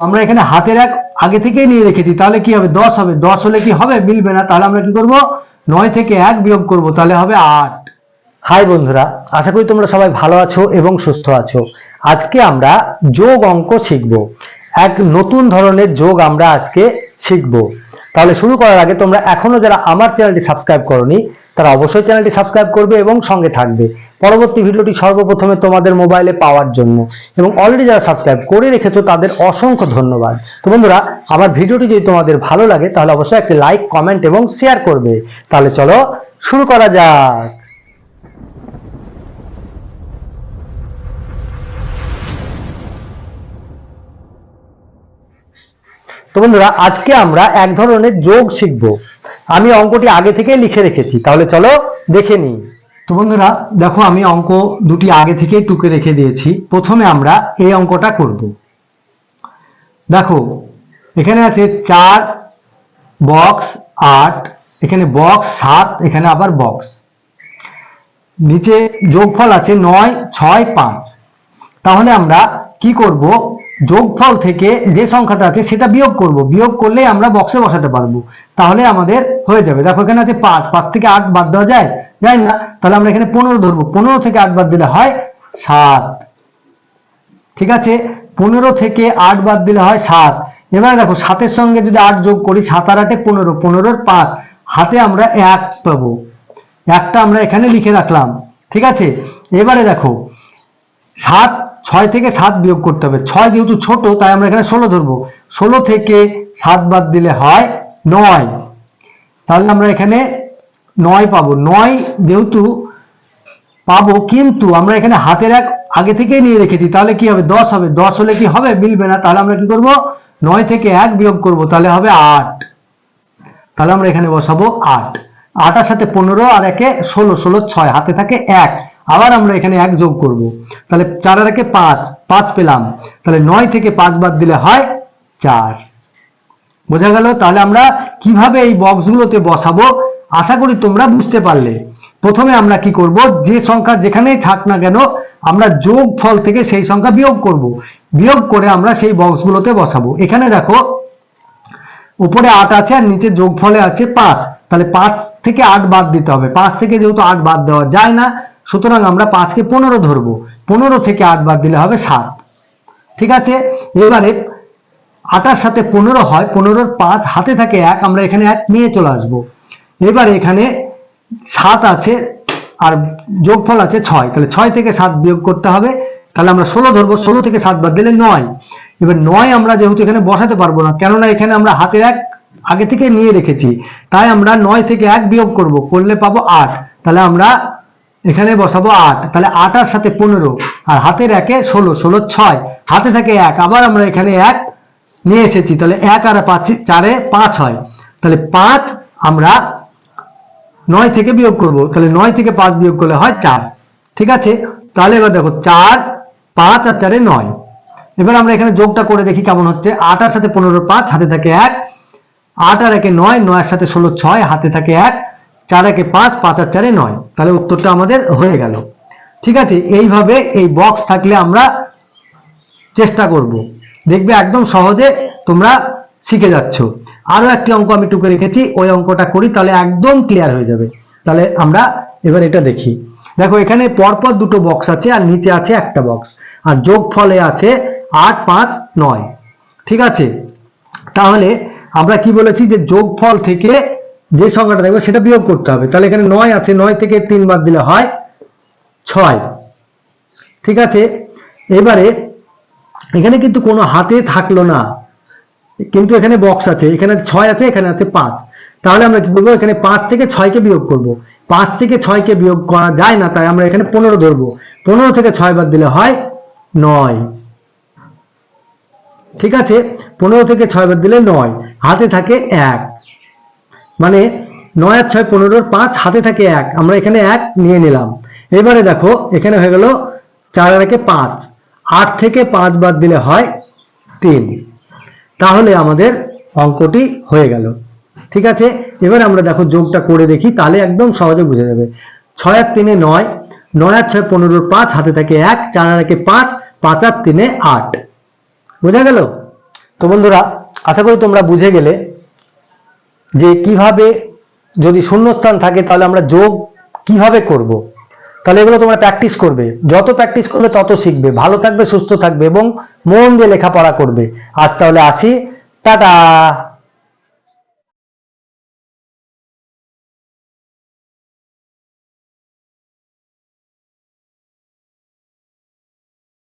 আমরা এখানে হাতের এক আগে থেকেই নিয়ে রেখেছি, তাহলে কি হবে? দশ হবে। দশ হলে কি হবে? মিলবে না। তাহলে আমরা কি করব? নয় থেকে এক বিয়োগ করব, তাহলে হবে আট। হাই বন্ধুরা, আশা করি তোমরা সবাই ভালো আছো এবং সুস্থ আছো। আজকে আমরা যোগ অঙ্ক শিখব। এক নতুন ধরনের যোগ আমরা আজকে শিখব। তাহলে শুরু করার আগে তোমরা এখনও যারা আমার চ্যানেলটি সাবস্ক্রাইব করনি, তারা অবশ্যই চ্যানেলটি সাবস্ক্রাইব করবে এবং সঙ্গে থাকবে। পরবর্তী ভিডিওটি সর্বপ্রথমে তোমাদের মোবাইলে পাওয়ার জন্য। এবং অলরেডি যারা সাবস্ক্রাইব করে রেখেছো, তাদের অসংখ্য ধন্যবাদ। তো বন্ধুরা, আমার ভিডিওটি যদি তোমাদের ভালো লাগে, তাহলে অবশ্যই একটি লাইক কমেন্ট এবং শেয়ার করবে। তাহলে চলো শুরু করা যাক। তো বন্ধুরা, আজকে আমরা এক ধরনের যোগ শিখব। আমি অঙ্কটি আগে থেকে লিখে রেখেছি। তাহলে চলো দেখে নিই। তো বন্ধুরা, দেখো আমি অঙ্ক দুটি আগে থেকেই টুকে রেখে দিয়েছি। প্রথমে আমরা এই অঙ্কটা করব। দেখো, এখানে আছে চার বক্স আট, এখানে বক্স সাত, এখানে আবার বক্স নিচে যোগফল আছে নয়, ছয়, পাঁচ। তাহলে আমরা কি করব? যোগফল থেকে যে সংখ্যাটা আছে সেটা বিয়োগ করব। বিয়োগ করলে আমরা বক্সে বসাতে পারব। তাহলে আমাদের হয়ে যাবে। দেখো এখানে আছে পাঁচ। পাঁচ থেকে আট বাদ দেওয়া যায়? যায় না। তাহলে আমরা এখানে পনেরো ধরবো। পনেরো থেকে আট বাদ দিলে হয় সাত। ঠিক আছে? পনেরো থেকে আট বাদ দিলে হয় সাত। এবার দেখো, সাতের সঙ্গে যদি আট যোগ করি, সাত আর আটে পনেরো। পনেরোর পাঁচ। হাতে আমরা এক পাবো। একটা আমরা এখানে লিখে রাখলাম। ঠিক আছে? এবারে দেখো, সাত ছয় থেকে সাত বিয়োগ করতে হবে। ছয় যেহেতু ছোট, তাই আমরা এখানে ষোলো ধরবো। ষোলো থেকে সাত বাদ দিলে হয় নয়। তাহলে আমরা এখানে নয় পাবো। নয় যেহেতু পাবো, কিন্তু আমরা এখানে হাতের এক আগে থেকেই নিয়ে রেখেছি। তাহলে কি হবে? দশ হবে। দশ হলে কি হবে? মিলবে না। তাহলে আমরা কি করব? নয় থেকে এক বিয়োগ করব। তাহলে হবে আট। তাহলে আমরা এখানে বসাবো আট। আটার সাথে পনেরো আর একে ষোলো। ষোলো ছয়। হাতে থাকে এক। আবার আমরা এখানে এক যোগ করব। তাহলে চার আর একে পাঁচ পাঁচ পেলাম। তাহলে নয় থেকে পাঁচ বাদ দিলে হয় চার। বোঝা গেল? তাহলে আমরা কীভাবে এই বক্সগুলোতে বসাবো? আশা করি তোমরা বুঝতে পারলে। প্রথমে আমরা কি করব? যে সংখ্যা যেখানেই থাক না কেন, আমরা যোগ ফল থেকে সেই সংখ্যা বিয়োগ করব। বিয়োগ করে আমরা সেই বক্সগুলোতে বসাবো। এখানে দেখো, উপরে আট আছে আর নিচে যোগ ফলে আছে পাঁচ। তাহলে পাঁচ থেকে আট বাদ দিতে হবে। পাঁচ থেকে যেহেতু আট বাদ দেওয়া যায় না সুতরাং আমরা পাঁচকে পনেরো ধরবো। পনেরো থেকে আট বাদ দিলে হবে সাত। ঠিক আছে? এবারে আটার সাথে পনেরো হয়, পনেরোর পাঁচ হাতে থাকে এক, আমরা এখানে এক নিয়ে চলে আসব। এবারে এখানে সাত আছে আর যোগফল আছে ছয়। তাহলে ছয় থেকে সাত বিয়োগ করতে হবে। তাহলে আমরা ষোলো ধরবো, ষোলো থেকে সাত বাদ দিলে নয়। এবার নয় আমরা যেহেতু এখানে বসাতে পারব না, কেননা এখানে আমরা হাতের এক আগে থেকে নিয়ে রেখেছি। তাই আমরা নয় থেকে এক বিয়োগ করব, করলে পাবো আট। তাহলে আমরা এখানে বসাবো আট, তাহলে আট আর সাথে পনেরো, আর হাতের একে ষোলো ষোলো ছয়, হাতে থাকে এক, আবার আমরা এখানে এক নিয়ে এসেছি, তাহলে এক আর পাঁচ, চারে পাঁচ হয়, তাহলে পাঁচ আমরা নয় থেকে বিয়োগ করব, তাহলে নয় থেকে পাঁচ বিয়োগ করলে হয় চার, ঠিক আছে? তাহলে এবার দেখো চার, পাঁচ আর চারে নয়, এবার আমরা এখানে যোগটা করে দেখি কেমন হচ্ছে, আট আর সাথে পনেরো, পাঁচ, হাতে থাকে এক, আট আর একে নয়, নয়ের সাথে ষোলো, ছয়, হাতে থাকে এক চার একে পাঁচ পাঁচ আর চারে নয়। তাহলে উত্তরটা আমাদের হয়ে গেল। ঠিক আছে? এইভাবে এই বক্স থাকলে আমরা চেষ্টা করব। দেখবে একদম সহজে তোমরা শিখে যাচ্ছ। আরও একটি অঙ্ক আমি টুকে রেখেছি, ওই অঙ্কটা করি, তাহলে একদম ক্লিয়ার হয়ে যাবে। তাহলে আমরা এবার এটা দেখি। দেখো, এখানে পরপর দুটো বক্স আছে আর নিচে আছে একটা বক্স আর যোগ ফলে আছে আট, পাঁচ, নয়। ঠিক আছে? তাহলে আমরা কি বলেছি যে যোগফল থেকে যে সংখ্যাটা দেখব সেটা বিয়োগ করতে হবে। তাহলে এখানে নয় আছে, নয় থেকে তিন বাদ দিলে হয় ছয়। ঠিক আছে? এবারে এখানে কিন্তু কোনো হাতে থাকল না। কিন্তু এখানে বক্স আছে, এখানে ছয় আছে, এখানে আছে পাঁচ। তাহলে আমরা কি করব? এখানে পাঁচ থেকে ছয়কে বিয়োগ করব। পাঁচ থেকে ছয়কে বিয়োগ করা যায় না, তাই আমরা এখানে পনেরো ধরবো। পনেরো থেকে ছয় বাদ দিলে হয় নয়। ঠিক আছে? পনেরো থেকে ছয় বাদ দিলে নয়। হাতে থাকে এক। মানে নয় আর ছয়, পনেরোর পাঁচ হাতে থাকে এক। আমরা এখানে এক নিয়ে নিলাম। এবারে দেখো, এখানে হয়ে গেল চার আর একে পাঁচ। আট থেকে পাঁচ বাদ দিলে হয় তিন। তাহলে আমাদের অঙ্কটি হয়ে গেল। ঠিক আছে? এবার আমরা দেখো যোগটা করে দেখি, তাহলে একদম সহজে বুঝে যাবে। ছয় আর তিনে নয় নয় আর ছয় পনেরোর পাঁচ হাতে থাকে এক, চার আর একে পাঁচ পাঁচ আর তিনে আট। বোঝা গেল? তো বন্ধুরা, আশা করি তোমরা বুঝে গেলে যে কীভাবে যদি শূন্যস্থান থাকে তাহলে আমরা যোগ কীভাবে করব? তাহলে এগুলো তোমরা প্র্যাকটিস করবে। যত প্র্যাকটিস করবে তত শিখবে। ভালো থাকবে, সুস্থ থাকবে এবং মন দিয়ে লেখাপড়া করবে। আজ তাহলে আসি। টাটা!